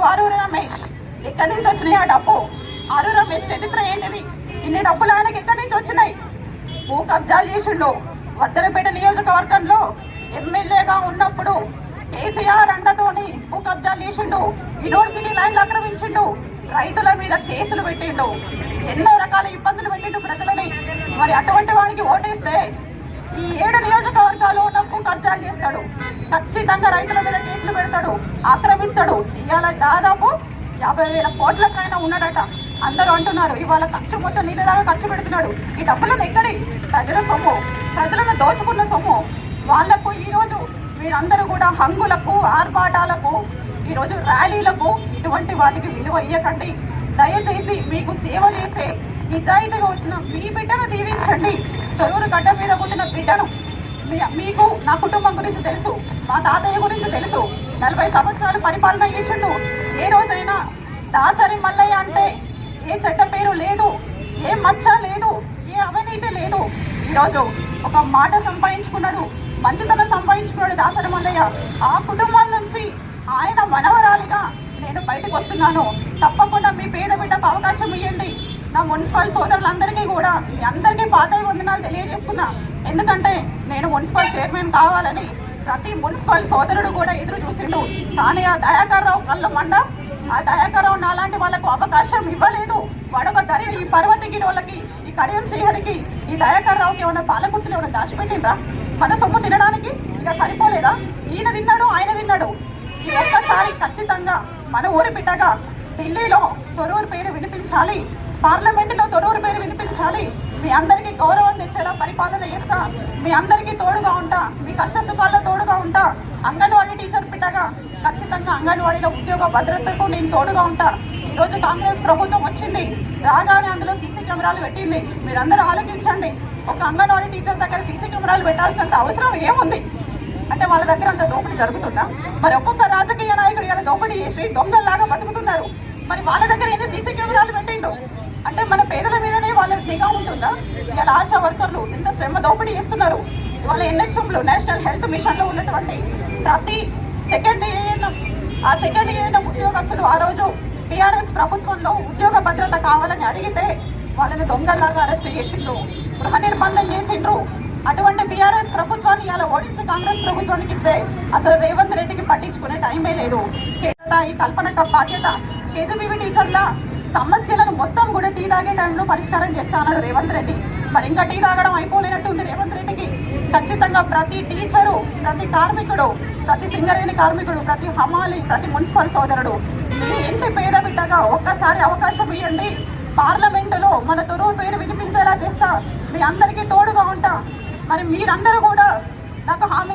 డబ్బులు ఆరూరు రమేష్ ఎక్కడి నుంచి వచ్చినాయి ఆ డబ్బు. అరూ రమేష్ చరిత్ర ఏంటిది? ఇన్ని డబ్బులు ఆయనకి ఎక్కడి నుంచి వచ్చినాయి? భూ కబ్జాలు చేసిండు వర్ధనపేట నియోజకవర్గంలో ఎమ్మెల్యేగా ఉన్నప్పుడు కేసీఆర్ అండతోని భూ కబ్జాలు చేసిండు యూనివర్సిటీ లైన్లు ఆక్రమించిండు రైతుల మీద కేసులు పెట్టిండు ఎన్నో రకాల ఇబ్బందులు పెట్టిండు ప్రజలని. మరి అటువంటి వాడికి ఓటేస్తే ఈ ఏడు నియోజకవర్గాలు ఉన్న భూ కబ్జాలు చేస్తాడు. ఖచ్చితంగా రైతుల మీద కేసులు పెడతాడు ఆక్రమిస్తాడు. ఇవాళ దాదాపు యాభై వేల కోట్లకైనా ఉన్నాడట అందరూ అంటున్నారు ఇవాళ ఖర్చు మొత్తం నీళ్ళలాగా ఖర్చు పెడుతున్నాడు. ఈ డబ్బులను ఎక్కడి? ప్రజల సొమ్ము. ప్రజలను దోచుకున్న సొమ్ము. వాళ్ళకు ఈరోజు మీరందరూ కూడా హంగులకు ఆర్భాటాలకు ఈరోజు ర్యాలీలకు ఇటువంటి వాటికి విలువ ఇవ్వకండి దయచేసి మీకు సేవ చేసే నిజాయితీగా వచ్చిన మీ బిడ్డను దీవించండి. తొరూరు గడ్డ మీద పుట్టిన బిడ్డను మీకు నా కుటుంబం గురించి తెలుసు మా తాతయ్య గురించి తెలుసు. నలభై సంవత్సరాలు పరిపాలన చేసిండు. ఏ రోజైనా దాసరి మల్లయ్య అంటే ఏ చెడ్డ పేరు లేదు ఏ మచ్చ లేదు ఏ అవినీతి లేదు. ఈరోజు ఒక మాట సంపాదించుకున్నాడు మంచితనం సంపాదించుకున్నాడు దాసరి మల్లయ్య. ఆ కుటుంబం నుంచి ఆయన మనవరాలిగా నేను బయటకు వస్తున్నాను. తప్పకుండా మీ పేద బిడ్డకు అవకాశం ఇవ్వండి నా మున్సిపల్ సోదరులందరికీ కూడా మీ అందరికీ పాత వందనాలు తెలియజేస్తున్నా. ఎందుకంటే నేను మున్సిపల్ చైర్మన్ కావాలని ప్రతి మున్సిపల్ సోదరుడు కూడా ఎదురు చూసిండు. కానీ ఆ దయాకర్రావు కళ్ళ మండ ఆ దయాకర్రావు నాలాంటి వాళ్ళకు అవకాశం ఇవ్వలేదు. వాడొక దరి ఈ పర్వతగిరి వాళ్ళకి ఈ కడియం శ్రీహరికి ఈ దయాకర్రావుకి ఏమైనా పాలకుర్తులు ఏమైనా దాచిపెట్టిండ్రా మన సొమ్ము తినడానికి ఇక సరిపోలేదా? ఈయన తిన్నాడు ఆయన తిన్నాడు. ఈ ఒక్కసారి ఖచ్చితంగా మన ఊరి బిడ్డగా ఢిల్లీలో తొరూరు పేరు వినిపించాలి. పార్లమెంటులో తొరూరు పేరు వినిపించాలి. మీ అందరికీ గౌరవం తెచ్చేలా పరిపాలన చేస్తా. మీ అందరికీ తోడుగా ఉంటా. మీ కష్ట సుఖాల్లో తోడుగా ఉంటా. అంగన్వాడీ టీచర్ బిడ్డగా ఖచ్చితంగా అంగన్వాడీలో ఉద్యోగ భద్రతకు నేను తోడుగా ఉంటా. ఈరోజు కాంగ్రెస్ ప్రభుత్వం వచ్చింది. రాగానే అందులో సీసీ కెమెరాలు పెట్టింది. మీరందరూ ఆలోచించండి. ఒక అంగన్వాడీ టీచర్ దగ్గర సీసీ కెమెరాలు పెట్టాల్సినంత అవసరం ఏముంది? అంటే వాళ్ళ దగ్గర అంత దోపిడీ జరుగుతుందా? మరి ఒక్కొక్క రాజకీయ నాయకుడు ఇలా దోపిడీ చేసి దొంగల్లాగా బతుకుతున్నారు. మరి వాళ్ళ దగ్గర ఎన్ని సీసీ కెమెరాలు పెట్టిండు అంటే మన పేదల మీదనే వాళ్ళ నిఘా ఉంటుందా? ఇలా ఆశా వర్కర్లు ఇంత శ్రమ దోపిడీ చేస్తున్నారు. వాళ్ళ ఎన్హెచ్ఎంలు నేషనల్ హెల్త్ మిషన్లో ఉన్నటువంటి ప్రతి సెకండ్ ఏఎన్ఎం ఆ సెకండ్ ఏఎన్ఎం ఉద్యోగస్తులు ఆ రోజు టీఆర్ఎస్ ప్రభుత్వంలో ఉద్యోగ భద్రత కావాలని అడిగితే వాళ్ళని దొంగల్లాగా అరెస్ట్ చేసిండ్రు. గృహ నిర్బంధం చేసిండ్రు. అటువంటి బీఆర్ఎస్ ప్రభుత్వాన్ని ఇలా ఓడించి కాంగ్రెస్ ప్రభుత్వానికి ఇస్తే అసలు రేవంత్ రెడ్డికి పట్టించుకునే టైమే లేదు. కేంద్ర ఈ కల్పన బాధ్యత. కేజీబీవీ టీచర్ల సమస్యలను మొత్తం కూడా టీ తాగే పరిష్కారం చేస్తానన్నాడు రేవంత్ రెడ్డి. మరి ఇంకా టీ తాగడం అయిపోలేనట్టుంది రేవంత్ రెడ్డికి. ఖచ్చితంగా ప్రతి టీచరు ప్రతి కార్మికుడు ప్రతి సింగరేణి కార్మికుడు ప్రతి హమాలి ప్రతి మున్సిపల్ సోదరుడు మీ ఇంటి పేద బిడ్డగా ఒక్కసారి అవకాశం ఇవ్వండి. పార్లమెంటులో మన తొరువు పేరు వినిపించేలా చేస్తా. మీ అందరికీ తోడుగా ఉంటా. మరి మీరందరూ కూడా నాకు హామీ